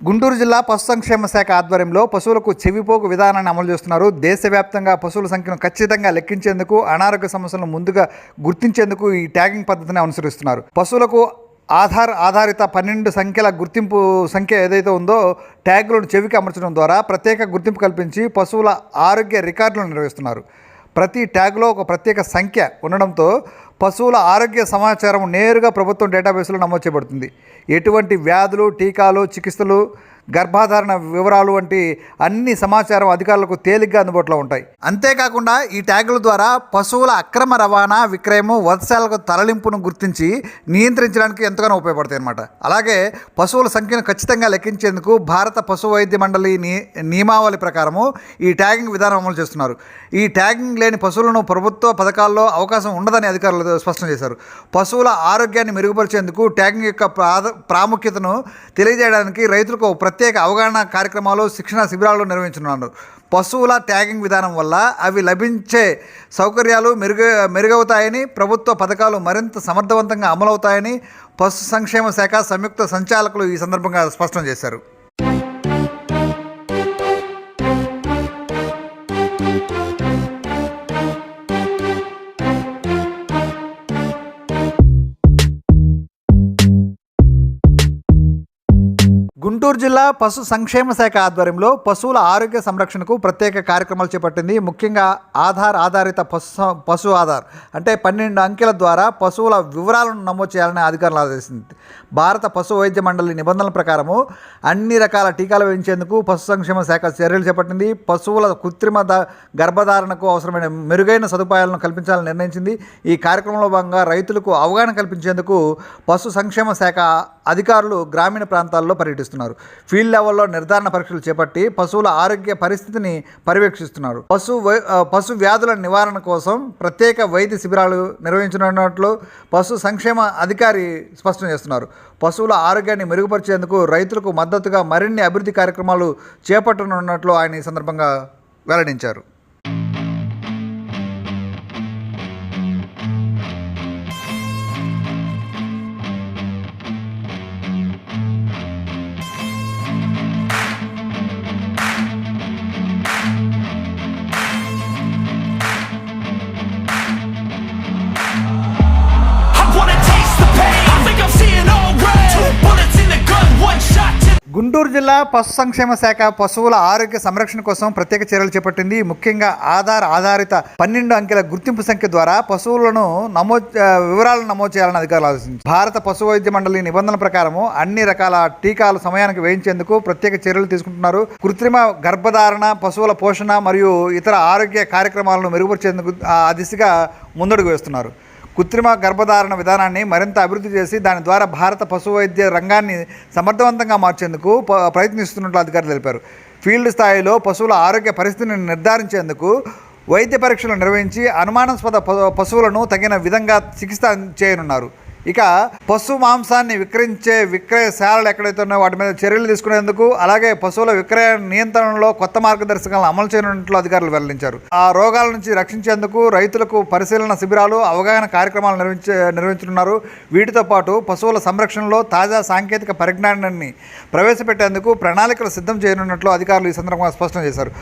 గుంటూరు జిల్లా పశు సంక్షేమ శాఖ ఆధ్వర్యంలో పశువులకు చెవిపోకు విధానాన్ని అమలు చేస్తున్నారు. దేశవ్యాప్తంగా పశువుల సంఖ్యను ఖచ్చితంగా లెక్కించేందుకు అనారోగ్య సమస్యలను ముందుగా గుర్తించేందుకు ఈ ట్యాగింగ్ పద్ధతిని అనుసరిస్తున్నారు. పశువులకు ఆధార్ ఆధారిత పన్నెండు సంఖ్యల గుర్తింపు సంఖ్య ఏదైతే ఉందో ట్యాగులను చెవికి అమర్చడం ద్వారా ప్రత్యేక గుర్తింపు కల్పించి పశువుల ఆరోగ్య రికార్డులను నిర్వహిస్తున్నారు. ప్రతి ట్యాగ్లో ఒక ప్రత్యేక సంఖ్య ఉండడంతో పశువుల ఆరోగ్య సమాచారం నేరుగా ప్రభుత్వం డేటాబేస్లో నమోదు చేయబడుతుంది. ఎటువంటి వ్యాధులు టీకాలు చికిత్సలు గర్భాధారణ వివరాలు వంటి అన్ని సమాచారం అధికారులకు తేలిగ్గా అందుబాటులో ఉంటాయి. అంతేకాకుండా ఈ ట్యాగుల ద్వారా పశువుల అక్రమ రవాణా విక్రయము వత్సాలకు తరలింపును గుర్తించి నియంత్రించడానికి ఎంతగానో ఉపయోగపడతాయి అన్నమాట అలాగే పశువుల సంఖ్యను ఖచ్చితంగా లెక్కించేందుకు భారత పశు వైద్య మండలి ని నియమావళి ప్రకారము ఈ ట్యాగింగ్ విధానం అమలు చేస్తున్నారు. ఈ ట్యాగింగ్ లేని పశువులను ప్రభుత్వ పథకాల్లో అవకాశం ఉండదని అధికారులు స్పష్టం చేశారు. పశువుల ఆరోగ్యాన్ని మెరుగుపరిచేందుకు ట్యాగింగ్ యొక్క ప్రాముఖ్యతను తెలియజేయడానికి రైతులకు ప్రతి ప్రత్యేక అవగాహన కార్యక్రమాలు శిక్షణ శిబిరాలు నిర్వహించనున్నారు. పశువుల ట్యాగింగ్ విధానం వల్ల అవి లభించే సౌకర్యాలు మెరుగు మెరుగవుతాయని ప్రభుత్వ పథకాలు మరింత సమర్థవంతంగా అమలవుతాయని పశు సంక్షేమ శాఖ సంయుక్త సంచాలకులు ఈ సందర్భంగా స్పష్టం చేశారు. గుంటూరు జిల్లా పశు సంక్షేమ శాఖ ఆధ్వర్యంలో పశువుల ఆరోగ్య సంరక్షణకు ప్రత్యేక కార్యక్రమాలు చేపట్టింది. ముఖ్యంగా ఆధార్ ఆధారిత పశు సం- పశు ఆధార్ అంటే పన్నెండు అంకెల ద్వారా పశువుల వివరాలను నమోదు చేయాలని అధికారులు ఆదేశించింది. భారత పశు వైద్య మండలి నిబంధనల ప్రకారము అన్ని రకాల టీకాలు వేయించేందుకు పశు సంక్షేమ శాఖ చర్యలు చేపట్టింది. పశువుల కృత్రిమ గర్భధారణకు అవసరమైన మెరుగైన సదుపాయాలను కల్పించాలని నిర్ణయించింది. ఈ కార్యక్రమంలో భాగంగా రైతులకు అవగాహన కల్పించేందుకు పశు సంక్షేమ శాఖ అధికారులు గ్రామీణ ప్రాంతాల్లో పర్యటిస్తున్నారు. ఫీల్డ్ లెవెల్లో నిర్ధారణ పరీక్షలు చేపట్టి పశువుల ఆరోగ్య పరిస్థితిని పర్యవేక్షిస్తున్నారు. పశు వై- పశు వ్యాధుల నివారణ కోసం ప్రత్యేక వైద్య శిబిరాలు నిర్వహించనున్నట్లు పశు సంక్షేమ అధికారి స్పష్టం చేస్తున్నారు. పశువుల ఆరోగ్యాన్ని మెరుగుపరిచేందుకు రైతులకు మద్దతుగా మరిన్ని అభివృద్ధి కార్యక్రమాలు చేపట్టనున్నట్లు ఆయన ఈ సందర్భంగా వెల్లడించారు. గుంటూరు జిల్లా పశు సంక్షేమ శాఖ పశువుల ఆరోగ్య సంరక్షణ కోసం ప్రత్యేక చర్యలు చేపట్టింది. ముఖ్యంగా ఆధార్ ఆధారిత పన్నెండు అంకెల గుర్తింపు సంఖ్య ద్వారా పశువులను నమోదు వివరాలను నమోదు చేయాలని అధికారులు ఆలోచించారు భారత పశు వైద్య మండలి నిబంధనల ప్రకారము అన్ని రకాల టీకాలు సమయానికి వేయించేందుకు ప్రత్యేక చర్యలు తీసుకుంటున్నారు. కృత్రిమ గర్భధారణ పశువుల పోషణ మరియు ఇతర ఆరోగ్య కార్యక్రమాలను మెరుగుపరిచేందుకు ఆ దిశగా ముందడుగు వేస్తున్నారు. కృత్రిమ గర్భధారణ విధానాన్ని మరింత అభివృద్ధి చేసి దాని ద్వారా భారత పశు వైద్య రంగాన్ని సమర్థవంతంగా మార్చేందుకు ప్రయత్నిస్తున్నట్లు అధికారులు తెలిపారు. ఫీల్డ్ స్థాయిలో పశువుల ఆరోగ్య పరిస్థితిని నిర్ధారించేందుకు వైద్య పరీక్షలు నిర్వహించి అనుమానాస్పద ప- పశువులను తగిన విధంగా చికిత్స చేయనున్నారు. ఇక పశు మాంసాన్ని విక్రయించే విక్రయశాలలు ఎక్కడైతే ఉన్నాయో వాటి మీద చర్యలు తీసుకునేందుకు అలాగే పశువుల విక్రయ నియంత్రణలో కొత్త మార్గదర్శకాలను అమలు చేయనున్నట్లు అధికారులు వెల్లడించారు. ఆ రోగాల నుంచి రక్షించేందుకు రైతులకు పరిశీలన శిబిరాలు అవగాహన కార్యక్రమాలు నిర్వహించే నిర్వహించనున్నారు. వీటితో పాటు పశువుల సంరక్షణలో తాజా సాంకేతిక పరిజ్ఞానాన్ని ప్రవేశపెట్టేందుకు ప్రణాళికలు సిద్ధం చేయనున్నట్లు అధికారులు ఈ సందర్భంగా స్పష్టం చేశారు.